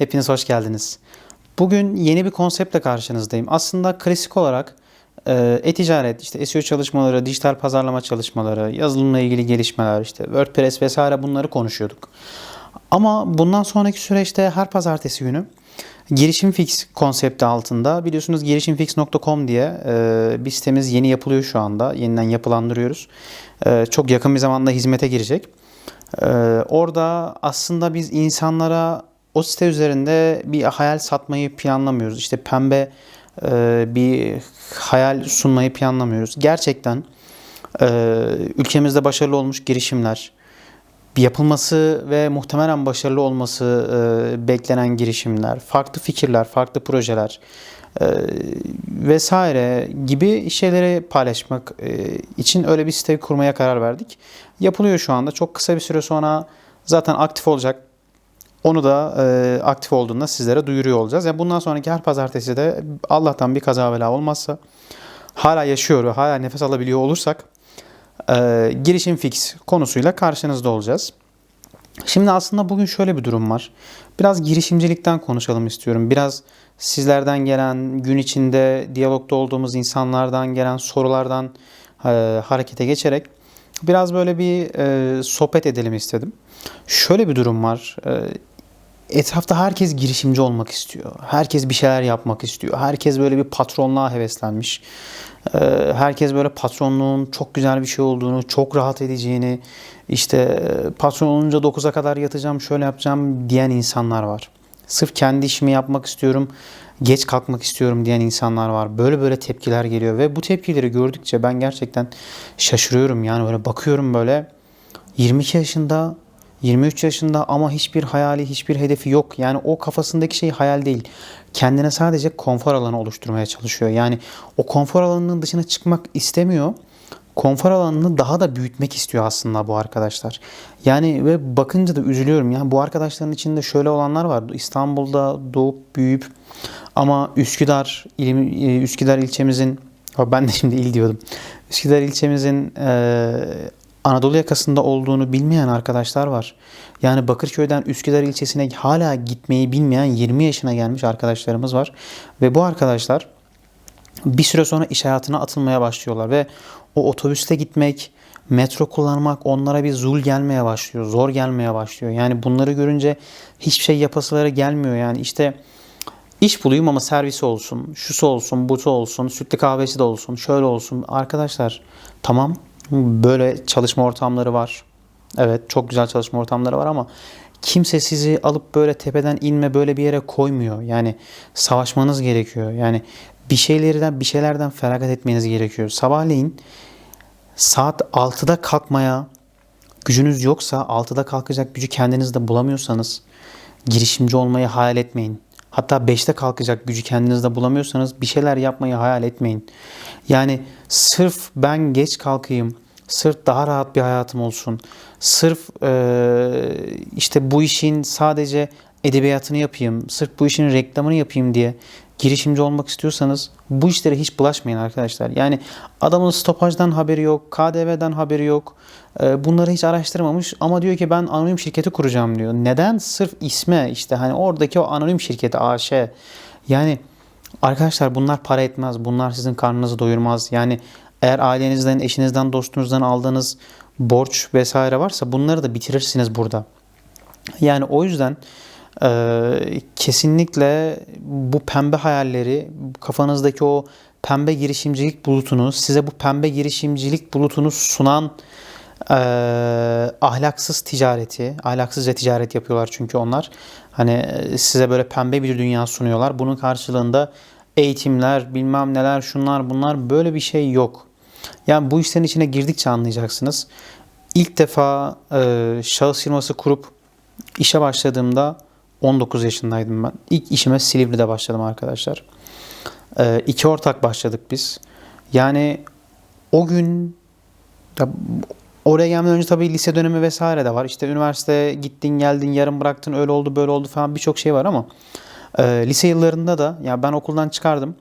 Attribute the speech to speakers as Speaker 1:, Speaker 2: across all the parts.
Speaker 1: hepiniz hoş geldiniz. Bugün yeni bir konseptle karşınızdayım. Aslında klasik olarak e, e-ticaret, işte SEO çalışmaları, dijital pazarlama çalışmaları, yazılımla ilgili gelişmeler, işte WordPress vesaire bunları konuşuyorduk. Ama bundan sonraki süreçte her pazartesi günü Girişim Fix konsepti altında biliyorsunuz girişimfix.com diye e, bir sitemiz yeni yapılıyor şu anda. Yeniden yapılandırıyoruz. E, çok yakın bir zamanda hizmete girecek. E, orada aslında biz insanlara o site üzerinde bir hayal satmayı planlamıyoruz. İşte pembe e, bir hayal sunmayı planlamıyoruz. Gerçekten e, ülkemizde başarılı olmuş girişimler, yapılması ve muhtemelen başarılı olması e, beklenen girişimler, farklı fikirler, farklı projeler e, vesaire gibi şeyleri paylaşmak e, için öyle bir site kurmaya karar verdik. Yapılıyor şu anda. Çok kısa bir süre sonra zaten aktif olacak. Onu da e, aktif olduğunda sizlere duyuruyor olacağız. Yani bundan sonraki her pazartesi de Allah'tan bir kaza bela olmazsa hala yaşıyor ve hala nefes alabiliyor olursak e, girişim fix konusuyla karşınızda olacağız. Şimdi aslında bugün şöyle bir durum var. Biraz girişimcilikten konuşalım istiyorum. Biraz sizlerden gelen gün içinde diyalogda olduğumuz insanlardan gelen sorulardan e, harekete geçerek biraz böyle bir e, sohbet edelim istedim. Şöyle bir durum var. E, etrafta herkes girişimci olmak istiyor. Herkes bir şeyler yapmak istiyor. Herkes böyle bir patronluğa heveslenmiş. Ee, herkes böyle patronluğun çok güzel bir şey olduğunu, çok rahat edeceğini, işte e, patron olunca 9'a kadar yatacağım, şöyle yapacağım diyen insanlar var. Sırf kendi işimi yapmak istiyorum, geç kalkmak istiyorum diyen insanlar var. Böyle böyle tepkiler geliyor ve bu tepkileri gördükçe ben gerçekten şaşırıyorum. Yani böyle bakıyorum böyle 22 yaşında 23 yaşında ama hiçbir hayali, hiçbir hedefi yok. Yani o kafasındaki şey hayal değil. Kendine sadece konfor alanı oluşturmaya çalışıyor. Yani o konfor alanının dışına çıkmak istemiyor. Konfor alanını daha da büyütmek istiyor aslında bu arkadaşlar. Yani ve bakınca da üzülüyorum. Yani bu arkadaşların içinde şöyle olanlar var. İstanbul'da doğup büyüyüp ama Üsküdar, il, Üsküdar ilçemizin ben de şimdi il diyordum. Üsküdar ilçemizin e, Anadolu yakasında olduğunu bilmeyen arkadaşlar var. Yani Bakırköy'den Üsküdar ilçesine hala gitmeyi bilmeyen 20 yaşına gelmiş arkadaşlarımız var. Ve bu arkadaşlar bir süre sonra iş hayatına atılmaya başlıyorlar ve o otobüste gitmek, metro kullanmak onlara bir zul gelmeye başlıyor, zor gelmeye başlıyor. Yani bunları görünce hiçbir şey yapasıları gelmiyor. Yani işte iş bulayım ama servisi olsun, şusu olsun, butu olsun, sütlü kahvesi de olsun, şöyle olsun. Arkadaşlar tamam Böyle çalışma ortamları var. Evet çok güzel çalışma ortamları var ama kimse sizi alıp böyle tepeden inme böyle bir yere koymuyor. Yani savaşmanız gerekiyor. Yani bir şeylerden bir şeylerden feragat etmeniz gerekiyor. Sabahleyin saat 6'da kalkmaya gücünüz yoksa 6'da kalkacak gücü kendinizde bulamıyorsanız girişimci olmayı hayal etmeyin. Hatta 5'te kalkacak gücü kendinizde bulamıyorsanız bir şeyler yapmayı hayal etmeyin. Yani sırf ben geç kalkayım, sırf daha rahat bir hayatım olsun, sırf işte bu işin sadece edebiyatını yapayım, sırf bu işin reklamını yapayım diye girişimci olmak istiyorsanız bu işlere hiç bulaşmayın arkadaşlar. Yani adamın stopajdan haberi yok, KDV'den haberi yok. E, bunları hiç araştırmamış ama diyor ki ben anonim şirketi kuracağım diyor. Neden? Sırf isme işte hani oradaki o anonim şirketi AŞ. Yani arkadaşlar bunlar para etmez. Bunlar sizin karnınızı doyurmaz. Yani eğer ailenizden, eşinizden, dostunuzdan aldığınız borç vesaire varsa bunları da bitirirsiniz burada. Yani o yüzden ee, kesinlikle bu pembe hayalleri, kafanızdaki o pembe girişimcilik bulutunu, size bu pembe girişimcilik bulutunu sunan e, ahlaksız ticareti, ahlaksızca ticaret yapıyorlar çünkü onlar. Hani size böyle pembe bir dünya sunuyorlar. Bunun karşılığında eğitimler, bilmem neler, şunlar bunlar böyle bir şey yok. Yani bu işlerin içine girdikçe anlayacaksınız. İlk defa e, şahıs firması kurup işe başladığımda 19 yaşındaydım ben. İlk işime Silivri'de başladım arkadaşlar. Ee, iki ortak başladık biz. Yani o gün ya, oraya gelmeden önce tabii lise dönemi vesaire de var. İşte üniversite gittin geldin yarım bıraktın öyle oldu böyle oldu falan birçok şey var ama e, lise yıllarında da ya ben okuldan çıkardım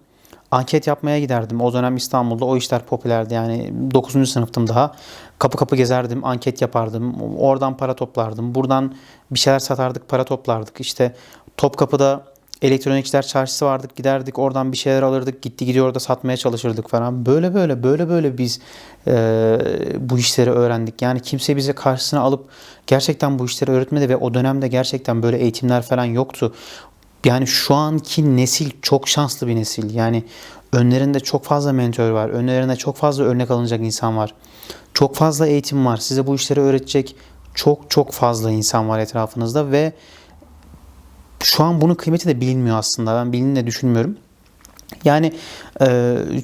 Speaker 1: anket yapmaya giderdim. O dönem İstanbul'da o işler popülerdi. Yani 9. sınıftım daha. Kapı kapı gezerdim, anket yapardım. Oradan para toplardım. Buradan bir şeyler satardık, para toplardık. İşte Topkapı'da elektronikçiler çarşısı vardık giderdik oradan bir şeyler alırdık gitti gidiyor orada satmaya çalışırdık falan. Böyle böyle böyle böyle biz e, bu işleri öğrendik. Yani kimse bize karşısına alıp gerçekten bu işleri öğretmedi ve o dönemde gerçekten böyle eğitimler falan yoktu. Yani şu anki nesil çok şanslı bir nesil. Yani önlerinde çok fazla mentor var. Önlerinde çok fazla örnek alınacak insan var. Çok fazla eğitim var. Size bu işleri öğretecek çok çok fazla insan var etrafınızda ve şu an bunun kıymeti de bilinmiyor aslında. Ben bilindiğini de düşünmüyorum. Yani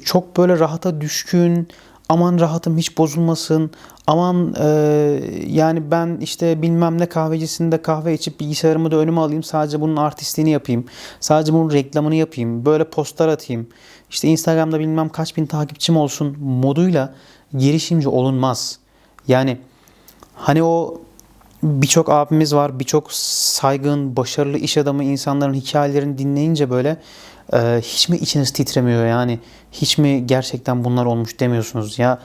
Speaker 1: çok böyle rahata düşkün, aman rahatım hiç bozulmasın, aman e, yani ben işte bilmem ne kahvecisinde kahve içip bilgisayarımı da önüme alayım, sadece bunun artistliğini yapayım, sadece bunun reklamını yapayım, böyle postlar atayım, işte Instagram'da bilmem kaç bin takipçim olsun moduyla girişimci olunmaz. Yani hani o birçok abimiz var, birçok saygın, başarılı iş adamı insanların hikayelerini dinleyince böyle e, hiç mi içiniz titremiyor yani hiç mi gerçekten bunlar olmuş demiyorsunuz ya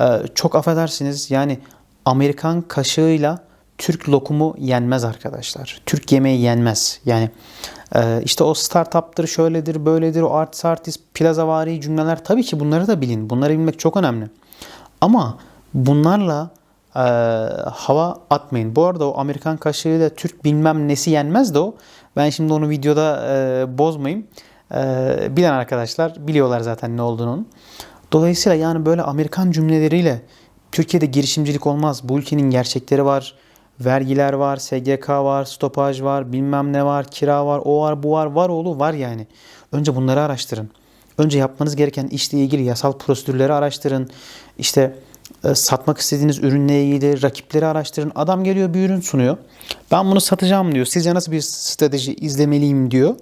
Speaker 1: e, çok affedersiniz yani Amerikan kaşığıyla Türk lokumu yenmez arkadaşlar. Türk yemeği yenmez. Yani e, işte o startup'tır, şöyledir, böyledir, o artist artist, plazavari cümleler tabii ki bunları da bilin. Bunları bilmek çok önemli. Ama bunlarla e, hava atmayın. Bu arada o Amerikan kaşığıyla Türk bilmem nesi yenmez de o. Ben şimdi onu videoda e, bozmayayım. E, bilen arkadaşlar biliyorlar zaten ne olduğunu. Dolayısıyla yani böyle Amerikan cümleleriyle Türkiye'de girişimcilik olmaz. Bu ülkenin gerçekleri var. Vergiler var, SGK var, stopaj var, bilmem ne var, kira var, o var, bu var, var oğlu var yani. Önce bunları araştırın. Önce yapmanız gereken işle ilgili yasal prosedürleri araştırın. İşte satmak istediğiniz ürünle ilgili rakipleri araştırın. Adam geliyor bir ürün sunuyor. Ben bunu satacağım diyor. Sizce nasıl bir strateji izlemeliyim diyor.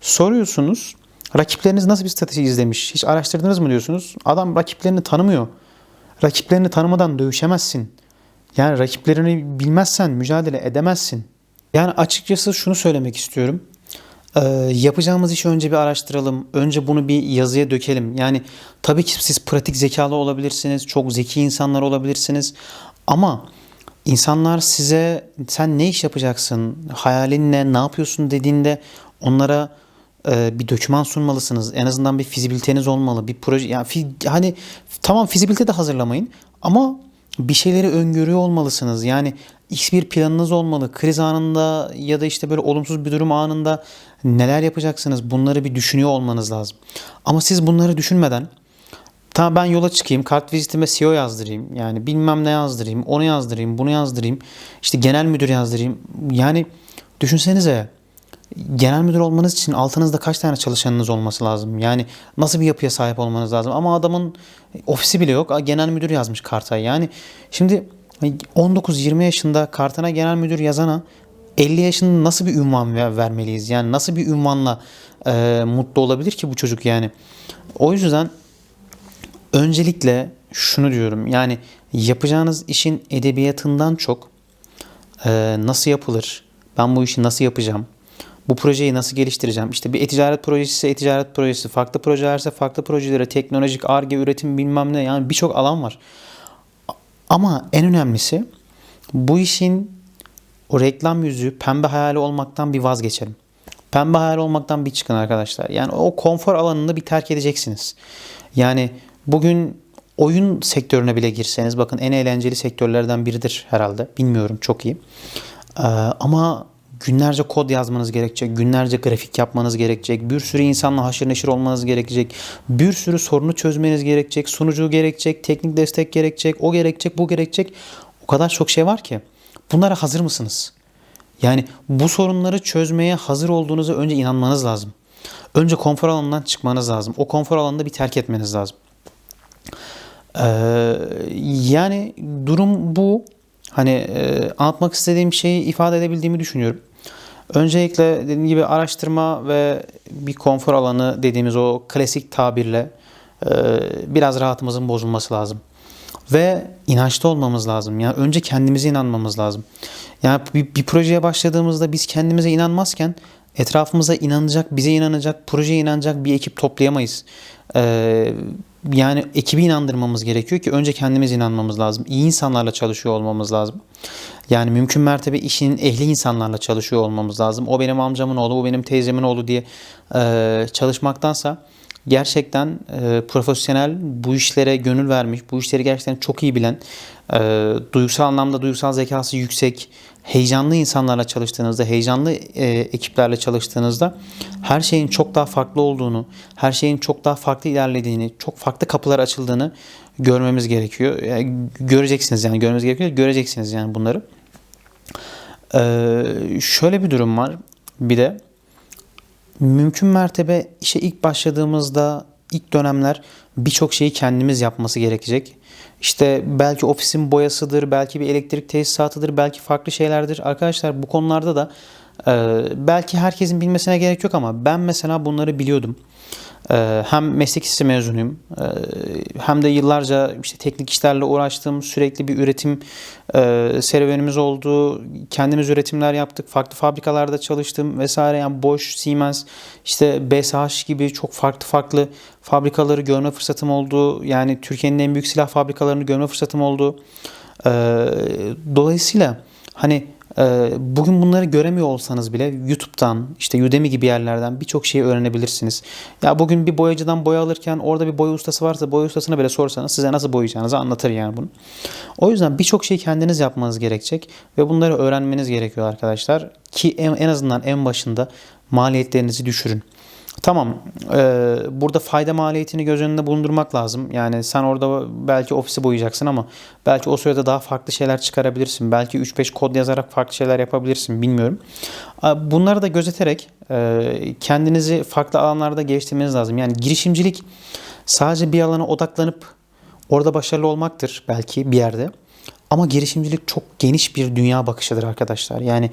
Speaker 1: Soruyorsunuz. Rakipleriniz nasıl bir strateji izlemiş? Hiç araştırdınız mı diyorsunuz. Adam rakiplerini tanımıyor. Rakiplerini tanımadan dövüşemezsin. Yani rakiplerini bilmezsen mücadele edemezsin. Yani açıkçası şunu söylemek istiyorum. Ee, yapacağımız işi önce bir araştıralım. Önce bunu bir yazıya dökelim. Yani tabii ki siz pratik zekalı olabilirsiniz. Çok zeki insanlar olabilirsiniz. Ama insanlar size sen ne iş yapacaksın, hayalin ne, ne yapıyorsun dediğinde onlara e, bir doküman sunmalısınız. En azından bir fizibiliteniz olmalı. Bir proje yani fi, hani tamam fizibilite de hazırlamayın ama bir şeyleri öngörüyor olmalısınız. Yani X bir planınız olmalı. Kriz anında ya da işte böyle olumsuz bir durum anında neler yapacaksınız bunları bir düşünüyor olmanız lazım. Ama siz bunları düşünmeden tamam ben yola çıkayım kart vizitime CEO yazdırayım yani bilmem ne yazdırayım onu yazdırayım bunu yazdırayım işte genel müdür yazdırayım yani düşünsenize genel müdür olmanız için altınızda kaç tane çalışanınız olması lazım? Yani nasıl bir yapıya sahip olmanız lazım? Ama adamın ofisi bile yok. Genel müdür yazmış karta. Yani şimdi 19-20 yaşında kartına genel müdür yazana 50 yaşında nasıl bir ünvan ver, vermeliyiz? Yani nasıl bir ünvanla e, mutlu olabilir ki bu çocuk yani? O yüzden öncelikle şunu diyorum. Yani yapacağınız işin edebiyatından çok e, nasıl yapılır? Ben bu işi nasıl yapacağım? Bu projeyi nasıl geliştireceğim? İşte bir e-ticaret projesi ise e-ticaret projesi, farklı projelerse farklı projelere, teknolojik, ARGE, üretim bilmem ne yani birçok alan var. Ama en önemlisi bu işin o reklam yüzü pembe hayali olmaktan bir vazgeçelim. Pembe hayal olmaktan bir çıkın arkadaşlar. Yani o konfor alanını bir terk edeceksiniz. Yani bugün oyun sektörüne bile girseniz bakın en eğlenceli sektörlerden biridir herhalde. Bilmiyorum çok iyi. Ee, ama günlerce kod yazmanız gerekecek, günlerce grafik yapmanız gerekecek, bir sürü insanla haşır neşir olmanız gerekecek, bir sürü sorunu çözmeniz gerekecek, sunucu gerekecek, teknik destek gerekecek, o gerekecek, bu gerekecek. O kadar çok şey var ki. Bunlara hazır mısınız? Yani bu sorunları çözmeye hazır olduğunuza önce inanmanız lazım. Önce konfor alanından çıkmanız lazım. O konfor alanını bir terk etmeniz lazım. Ee, yani durum bu. Hani e, anlatmak istediğim şeyi ifade edebildiğimi düşünüyorum. Öncelikle dediğim gibi araştırma ve bir konfor alanı dediğimiz o klasik tabirle e, biraz rahatımızın bozulması lazım. Ve inançlı olmamız lazım. Yani önce kendimize inanmamız lazım. Yani bir, bir projeye başladığımızda biz kendimize inanmazken etrafımıza inanacak, bize inanacak, projeye inanacak bir ekip toplayamayız. Ee, yani ekibi inandırmamız gerekiyor ki önce kendimiz inanmamız lazım. İyi insanlarla çalışıyor olmamız lazım. Yani mümkün mertebe işinin ehli insanlarla çalışıyor olmamız lazım. O benim amcamın oğlu, bu benim teyzemin oğlu diye e, çalışmaktansa gerçekten e, profesyonel bu işlere gönül vermiş, bu işleri gerçekten çok iyi bilen, e, duygusal anlamda duygusal zekası yüksek, heyecanlı insanlarla çalıştığınızda, heyecanlı e, ekiplerle çalıştığınızda her şeyin çok daha farklı olduğunu, her şeyin çok daha farklı ilerlediğini, çok farklı kapılar açıldığını görmemiz gerekiyor. Yani göreceksiniz yani görmemiz gerekiyor. Göreceksiniz yani bunları. Ee, şöyle bir durum var. Bir de mümkün mertebe işe ilk başladığımızda ilk dönemler birçok şeyi kendimiz yapması gerekecek. İşte belki ofisin boyasıdır, belki bir elektrik tesisatıdır, belki farklı şeylerdir. Arkadaşlar bu konularda da e, belki herkesin bilmesine gerek yok ama ben mesela bunları biliyordum. Ee, hem meslek lisesi mezunuyum ee, hem de yıllarca işte teknik işlerle uğraştım. Sürekli bir üretim e, serüvenimiz oldu. Kendimiz üretimler yaptık. Farklı fabrikalarda çalıştım vesaire. Yani Bosch, Siemens, işte BSH gibi çok farklı farklı fabrikaları görme fırsatım oldu. Yani Türkiye'nin en büyük silah fabrikalarını görme fırsatım oldu. Ee, dolayısıyla hani bugün bunları göremiyor olsanız bile YouTube'dan, işte Udemy gibi yerlerden birçok şeyi öğrenebilirsiniz. Ya bugün bir boyacıdan boya alırken orada bir boya ustası varsa boya ustasına bile sorsanız size nasıl boyayacağınızı anlatır yani bunu. O yüzden birçok şeyi kendiniz yapmanız gerekecek ve bunları öğrenmeniz gerekiyor arkadaşlar. Ki en, en azından en başında maliyetlerinizi düşürün. Tamam. E, burada fayda maliyetini göz önünde bulundurmak lazım. Yani sen orada belki ofisi boyayacaksın ama belki o sırada daha farklı şeyler çıkarabilirsin. Belki 3-5 kod yazarak farklı şeyler yapabilirsin. Bilmiyorum. Bunları da gözeterek e, kendinizi farklı alanlarda geliştirmeniz lazım. Yani girişimcilik sadece bir alana odaklanıp orada başarılı olmaktır belki bir yerde. Ama girişimcilik çok geniş bir dünya bakışıdır arkadaşlar. Yani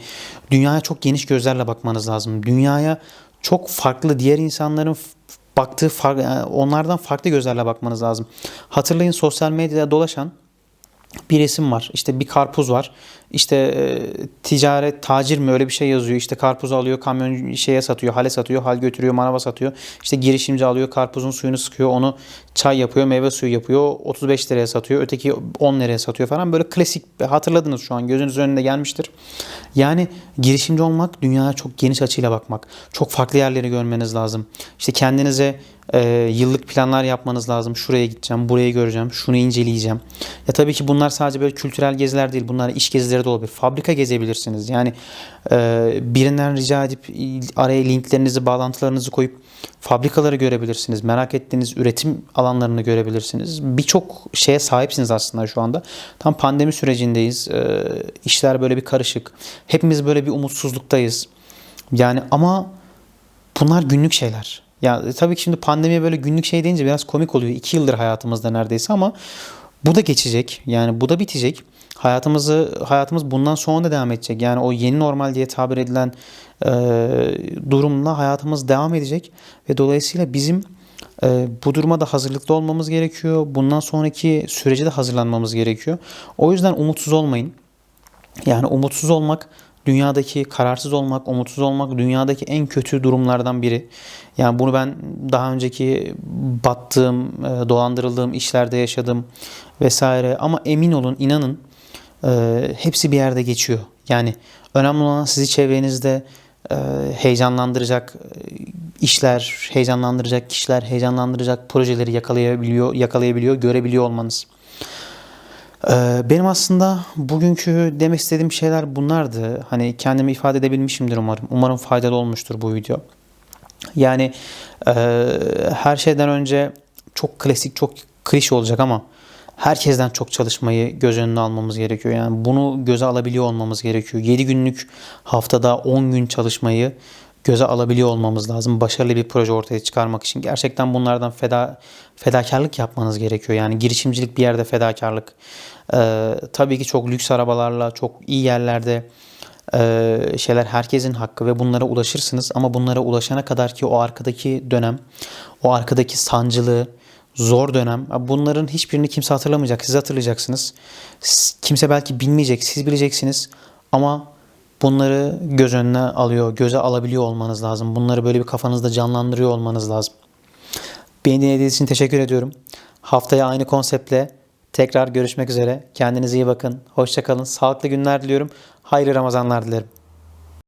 Speaker 1: dünyaya çok geniş gözlerle bakmanız lazım. Dünyaya çok farklı diğer insanların baktığı onlardan farklı gözlerle bakmanız lazım. Hatırlayın sosyal medyada dolaşan bir resim var. İşte bir karpuz var. İşte e, ticaret tacir mi öyle bir şey yazıyor. İşte karpuzu alıyor kamyon şeye satıyor. Hale satıyor. Hal götürüyor manava satıyor. İşte girişimci alıyor karpuzun suyunu sıkıyor. Onu çay yapıyor. Meyve suyu yapıyor. 35 liraya satıyor. Öteki 10 liraya satıyor falan. Böyle klasik hatırladınız şu an gözünüz önünde gelmiştir. Yani girişimci olmak dünyaya çok geniş açıyla bakmak. Çok farklı yerleri görmeniz lazım. İşte kendinize e, yıllık planlar yapmanız lazım. Şuraya gideceğim, burayı göreceğim, şunu inceleyeceğim. Ya tabii ki bunlar sadece böyle kültürel geziler değil. Bunlar iş gezileri de olabilir. Fabrika gezebilirsiniz. Yani e, birinden rica edip araya linklerinizi, bağlantılarınızı koyup fabrikaları görebilirsiniz. Merak ettiğiniz üretim alanlarını görebilirsiniz. Birçok şeye sahipsiniz aslında şu anda. Tam pandemi sürecindeyiz. E, işler böyle bir karışık. Hepimiz böyle bir umutsuzluktayız. Yani ama bunlar günlük şeyler. Ya e, tabii ki şimdi pandemiye böyle günlük şey deyince biraz komik oluyor. İki yıldır hayatımızda neredeyse ama bu da geçecek. Yani bu da bitecek. Hayatımızı hayatımız bundan sonra da devam edecek. Yani o yeni normal diye tabir edilen e, durumla hayatımız devam edecek ve dolayısıyla bizim e, bu duruma da hazırlıklı olmamız gerekiyor. Bundan sonraki sürece de hazırlanmamız gerekiyor. O yüzden umutsuz olmayın. Yani umutsuz olmak dünyadaki kararsız olmak, umutsuz olmak dünyadaki en kötü durumlardan biri. Yani bunu ben daha önceki battığım, e, dolandırıldığım işlerde yaşadım vesaire. Ama emin olun, inanın e, hepsi bir yerde geçiyor. Yani önemli olan sizi çevrenizde e, heyecanlandıracak işler, heyecanlandıracak kişiler, heyecanlandıracak projeleri yakalayabiliyor, yakalayabiliyor, görebiliyor olmanız. Ee, benim aslında bugünkü demek istediğim şeyler bunlardı. Hani kendimi ifade edebilmişimdir umarım. Umarım faydalı olmuştur bu video. Yani e, her şeyden önce çok klasik, çok klişe olacak ama herkesten çok çalışmayı göz önüne almamız gerekiyor. Yani bunu göze alabiliyor olmamız gerekiyor. 7 günlük haftada 10 gün çalışmayı göze alabiliyor olmamız lazım. Başarılı bir proje ortaya çıkarmak için. Gerçekten bunlardan feda fedakarlık yapmanız gerekiyor. Yani girişimcilik bir yerde fedakarlık. Ee, tabii ki çok lüks arabalarla, çok iyi yerlerde e, şeyler herkesin hakkı ve bunlara ulaşırsınız. Ama bunlara ulaşana kadar ki o arkadaki dönem, o arkadaki sancılı, zor dönem. Bunların hiçbirini kimse hatırlamayacak. Siz hatırlayacaksınız. Kimse belki bilmeyecek. Siz bileceksiniz. Ama bunları göz önüne alıyor, göze alabiliyor olmanız lazım. Bunları böyle bir kafanızda canlandırıyor olmanız lazım. Beni dinlediğiniz için teşekkür ediyorum. Haftaya aynı konseptle tekrar görüşmek üzere. Kendinize iyi bakın. Hoşçakalın. Sağlıklı günler diliyorum. Hayırlı Ramazanlar dilerim.